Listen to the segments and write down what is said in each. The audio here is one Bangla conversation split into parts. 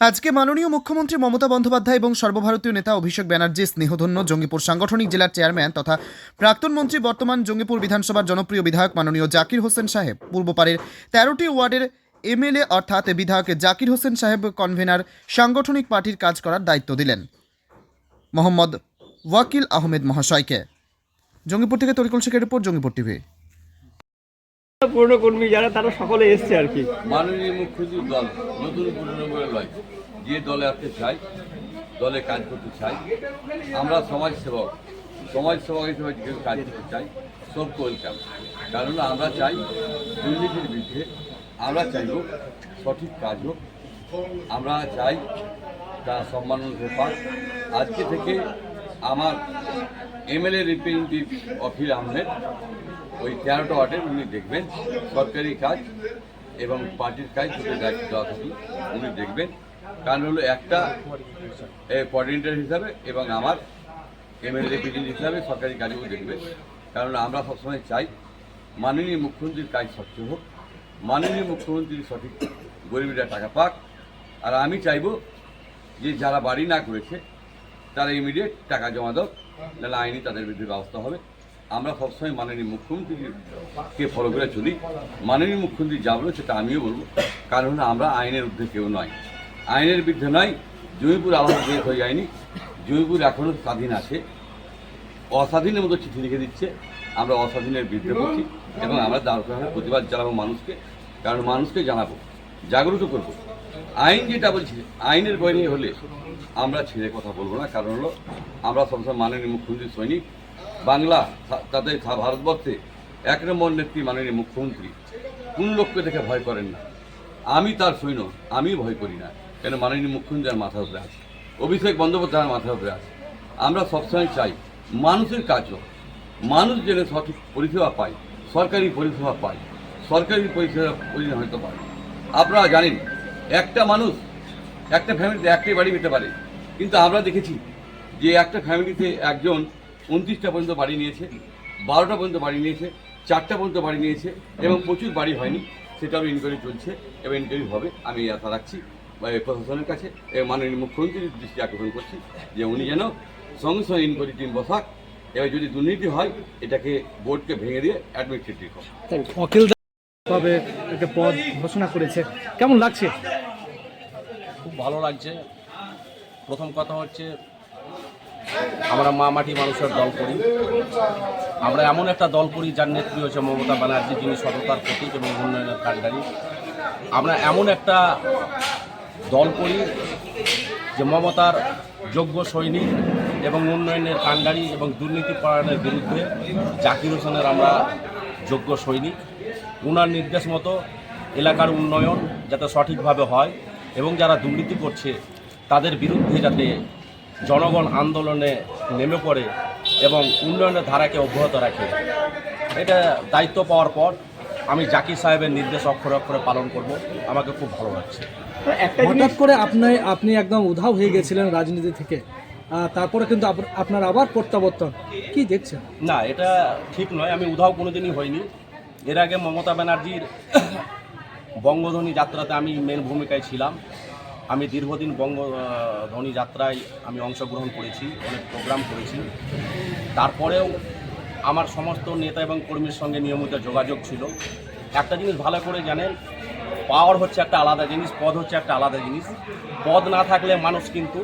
আজকে মাননীয় মুখ্যমন্ত্রী মমতা বন্দ্যোপাধ্যায় এবং সর্বভারতীয় নেতা অভিষেক ব্যানার্জি, স্নেহধন্য জঙ্গিপুর সাংগঠনিক জেলার চেয়ারম্যান তথা প্রাক্তন মন্ত্রী বর্তমান জঙ্গিপুর বিধানসভার জনপ্রিয় বিধায়ক মাননীয় জাকির হোসেন সাহেব। পূর্বপাড়ের তেরোটি ওয়ার্ডের এমএলএ অর্থাৎ বিধায়ক জাকির হোসেন সাহেব কনভেনার সাংগঠনিক পার্টির কাজ করার দায়িত্ব দিলেন। মোহাম্মদ ওয়াকিল আহমেদ মহাশয়কে। জঙ্গিপুর থেকে তরিকুল শেখের রিপোর্ট, জঙ্গিপুর টিভি। পুরনো কর্মী যারা, তারা সকলে এসছে আর কি। মাননীয় মুখ্যমন্ত্রীর দল, নতুন পুরনো নয় যে দলে আসতে চাই, দলে কাজ করতে চাই, আমরা সমাজ সেবক সমাজ সেবক হিসেবে কাজ করতে চাই, সব ওয়েলকাম কারণ আমরা চাই দুর্নীতির বিরুদ্ধে, আমরা চাইব সঠিক কাজ হোক, আমরা চাই তার সম্মান পাক আজকে থেকে আমার এমএলএ রিপ্রেজেন্টেটিভ অখিল আহমেদ ওই তেরোটা ওয়ার্ডের উনি দেখবেন, সরকারি কাজ এবং পার্টির কাজ, দুটো দায়িত্ব দেওয়া উনি দেখবেন। কারণ হলো একটা কোঅর্ডিনেটর হিসাবে এবং আমার এমএলএ রিপ্রেজেন্টেটিভ হিসাবে সরকারি কাজও দেখবে কারণ আমরা সবসময় চাই মাননীয় মুখ্যমন্ত্রীর কাজ স্বচ্ছ হোক, মাননীয় মুখ্যমন্ত্রীর সঠিক গরিবীরা টাকা পাক, আর আমি চাইব যে যারা বাড়ি না করেছে, তারা ইমিডিয়েট টাকা জমা দাও, নাহলে আইনি তাদের বিরুদ্ধে ব্যবস্থা হবে। আমরা সবসময় মাননীয় মুখ্যমন্ত্রীকে ফলো করে চলি। মাননীয় মুখ্যমন্ত্রী যা বলে সেটা আমিও বলব। কারণ আমরা আইনের ঊর্ধ্বে কেউ নয়। আইনের বিরুদ্ধে নয় জমিপুর আলাদা দেশ হয়ে যায়নি। জমিপুর এখনও স্বাধীন আছে। অস্বাধীনের মতো চিঠি লিখে দিচ্ছে। আমরা অস্বাধীনের বিরুদ্ধে করছি এবং আমরা দাঁড়াতে প্রতিবাদ জানাব মানুষকে। কারণ মানুষকে জানাব, জাগ্রত করব। আইন যেটা বলছি, আইনের বাইরে হলে আমরা ছেড়ে কথা বলব না। কারণ হলো আমরা সবসময় মাননীয় মুখ্যমন্ত্রী সৈনিক। বাংলা তাদের ভারতবর্ষে এক নম্বর নেত্রী মাননীয় মুখ্যমন্ত্রী। কোন লোককে দেখে ভয় করেন না? আমি তার সৈন্য আমি ভয় করি না। কেন মাননীয় মুখ্যমন্ত্রীর মাথার উপরে আছে, অভিষেক বন্দ্যোপাধ্যায়ের মাথার উপরে আছে। আমরা সবসময় চাই মানুষের কাজ হোক মানুষ যেন সঠিক পরিষেবা পায়, সরকারি পরিষেবা পায়, সরকারি পরিষেবা প্রয়োজন হয়তো পায়। আপনারা জানেন, একটা মানুষ, একটা ফ্যামিলিতে একটাই বাড়ি পেতে পারে। কিন্তু আমরা দেখেছি যে একটা ফ্যামিলিতে একজন উনত্রিশটা পর্যন্ত বাড়ি নিয়েছে বারোটা পর্যন্ত বাড়ি নিয়েছে চারটা পর্যন্ত বাড়ি নিয়েছে এবং প্রচুর বাড়ি হয়নি সেটাও ইনকোয়ারি চলছে এবং ইনকোয়ারি হবে আমি এই আশা রাখছি বা এই প্রশাসনের কাছে এবং মাননীয় মুখ্যমন্ত্রীর দৃষ্টি আকর্ষণ করছি যে উনি যেন সঙ্গে সঙ্গে ইনকোয়ারি টিম বসাক এবার যদি দুর্নীতি হয় এটাকে বোর্ডকে ভেঙে দিয়ে অ্যাডমিনিস্ট্রেটিভ অখিল ভাবে একটা পদ ঘোষণা করেছে কেমন লাগছে? খুব ভালো লাগছে। প্রথম কথা হচ্ছে আমরা মা মাটি মানুষের দল করি। আমরা এমন একটা দল করি যার নেত্রী হচ্ছে মমতা ব্যানার্জি, যিনি সততার প্রতীক এবং উন্নয়নের কাণ্ডারি। আমরা এমন একটা দল করি যে মমতার যোগ্য সৈনিক এবং উন্নয়নের কাণ্ডারি এবং দুর্নীতি পরায়ণের বিরুদ্ধে জাকির হোসেনের আমরা যোগ্য সৈনিক। উনার নির্দেশ মতো এলাকার উন্নয়ন যাতে সঠিকভাবে হয় এবং যারা দুর্নীতি করছে, তাদের বিরুদ্ধে যাতে জনগণ আন্দোলনে নেমে পড়ে এবং উন্নয়নের ধারাকে অব্যাহত রাখে। এটা দায়িত্ব পাওয়ার পর আমি জাকির সাহেবের নির্দেশ অক্ষরে অক্ষরে পালন করব। আমাকে খুব ভালো লাগছে। একটা হঠাৎ করে আপনি আপনি একদম উধাও হয়ে গেছিলেন রাজনীতি থেকে। তারপরে কিন্তু আপ- আপনার আবার প্রত্যাবর্তন। কি দেখছেন? না এটা ঠিক নয়। আমি উধাও কোনোদিনই হইনি। এর আগে মমতা ব্যানার্জির বঙ্গধ্বনি যাত্রাতে আমি মেন ভূমিকায় ছিলাম। আমি দীর্ঘদিন বঙ্গধ্বনি যাত্রায় আমি অংশগ্রহণ করেছি অনেক প্রোগ্রাম করেছি। তারপরেও আমার সমস্ত নেতা এবং কর্মীর সঙ্গে নিয়মিত যোগাযোগ ছিল। একটা জিনিস ভালো করে জানেন পাওয়ার হচ্ছে একটা আলাদা জিনিস পদ হচ্ছে একটা আলাদা জিনিস। পদ না থাকলে মানুষ কিন্তু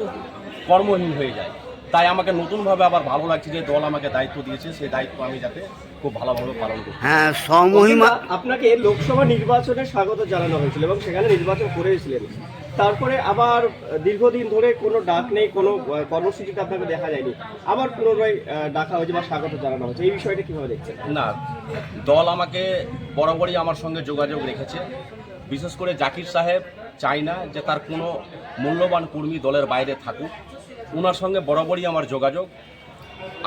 কর্মহীন হয়ে যায়। তাই আমাকে নতুনভাবে আবার ভালো লাগছে যে দল আমাকে দায়িত্ব দিয়েছে সেই দায়িত্ব আমি যাতে খুব ভালোভাবে পালন করি। হ্যাঁ স্বমহিমা আপনাকে লোকসভা নির্বাচনে স্বাগত জানানো হয়েছিল এবং সেখানে নির্বাচন করেছিলেন। তারপরে আবার দীর্ঘদিন ধরে কোনো ডাক নেই, কোনো কর্মসূচিতে আপনাকে দেখা যায়নি। আবার পুনরায় ডাকা হয়েছে বা স্বাগত জানানো হয়েছে। এই বিষয়টা কীভাবে দেখছেন? না, দল আমাকে বরাবরই আমার সঙ্গে যোগাযোগ রেখেছে। বিশেষ করে জাকির সাহেব চাই না যে তার কোনো মূল্যবান কর্মী দলের বাইরে থাকুক। ওনার সঙ্গে বরাবরই আমার যোগাযোগ।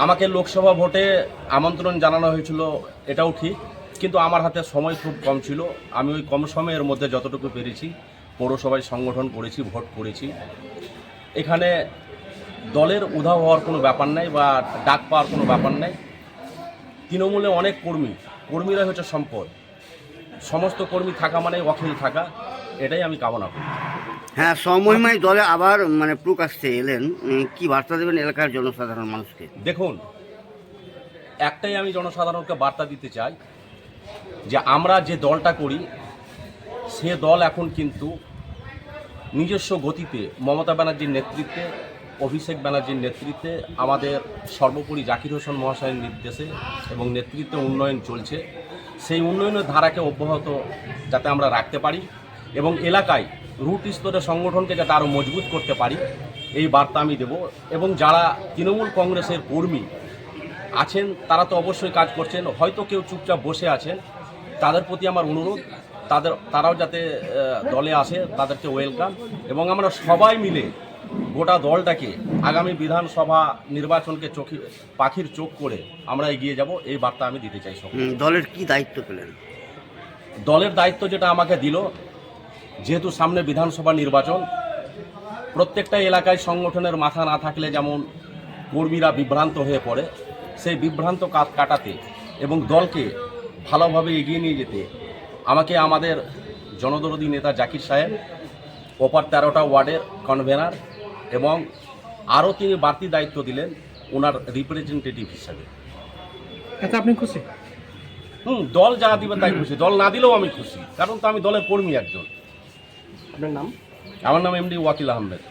আমাকে লোকসভা ভোটে আমন্ত্রণ জানানো হয়েছিল, এটাও ঠিক। কিন্তু আমার হাতে সময় খুব কম ছিল। আমি ওই কম সময়ের মধ্যে যতটুকু পেরেছি পৌরসভায় সংগঠন করেছি ভোট করেছি। এখানে দলের উধাও হওয়ার কোনো ব্যাপার নাই বা ডাক পাওয়ার কোনো ব্যাপার নাই। তৃণমূলে অনেক কর্মী কর্মীরা হচ্ছে সম্পদ। সমস্ত কর্মী থাকা মানে অখিল থাকা এটাই আমি কামনা করি। হ্যাঁ সমমহিমায় দলে আবার মানে প্রকাশ্যে এলেন। কি বার্তা দেবেন এলাকার জনসাধারণ মানুষকে? দেখুন একটাই আমি জনসাধারণকে বার্তা দিতে চাই যে আমরা যে দলটা করি সে দল এখন কিন্তু নিজস্ব গতিতে মমতা ব্যানার্জির নেতৃত্বে, অভিষেক ব্যানার্জির নেতৃত্বে, আমাদের সর্বোপরি জাকির হোসেন মহাশয়ের নির্দেশে এবং নেতৃত্বে উন্নয়ন চলছে। সেই উন্নয়নের ধারাকে অব্যাহত যাতে আমরা রাখতে পারি এবং এলাকায় রুট স্তরে সংগঠনকে যাতে আরও মজবুত করতে পারি, এই বার্তা আমি দেব। এবং যারা তৃণমূল কংগ্রেসের কর্মী আছেন, তারা তো অবশ্যই কাজ করছেন। হয়তো কেউ চুপচাপ বসে আছেন। তাদের প্রতি আমার অনুরোধ তাদের তারাও যাতে দলে আসে তাদেরকে ওয়েলকাম এবং আমরা সবাই মিলে গোটা দলটাকে আগামী বিধানসভা নির্বাচনকে চোখে পাখির চোখ করে আমরা এগিয়ে যাব। এই বার্তা আমি দিতে চাই সব দলের কি দায়িত্ব পেলেন? দলের দায়িত্ব যেটা আমাকে দিল যেহেতু সামনে বিধানসভা নির্বাচন প্রত্যেকটা এলাকায় সংগঠনের মাথা না থাকলে যেমন কর্মীরা বিভ্রান্ত হয়ে পড়ে সেই বিভ্রান্ত কাজ কাটাতে এবং দলকে ভালোভাবে এগিয়ে নিয়ে যেতে আমাকে আমাদের জনদরদী নেতা জাকির সাহেব ওপার তেরোটা ওয়ার্ডের কনভেনার এবং আরও তিনি বাড়তি দায়িত্ব দিলেন ওনার রিপ্রেজেন্টেটিভ হিসাবে। এতে আপনি খুশি? হুম দল যা দিবে তাই খুশি দল না দিলেও আমি খুশি কারণ তো আমি দলের কর্মী একজন। আপনার নাম? আমার নাম এমডি ওয়াকিল আহমেদ।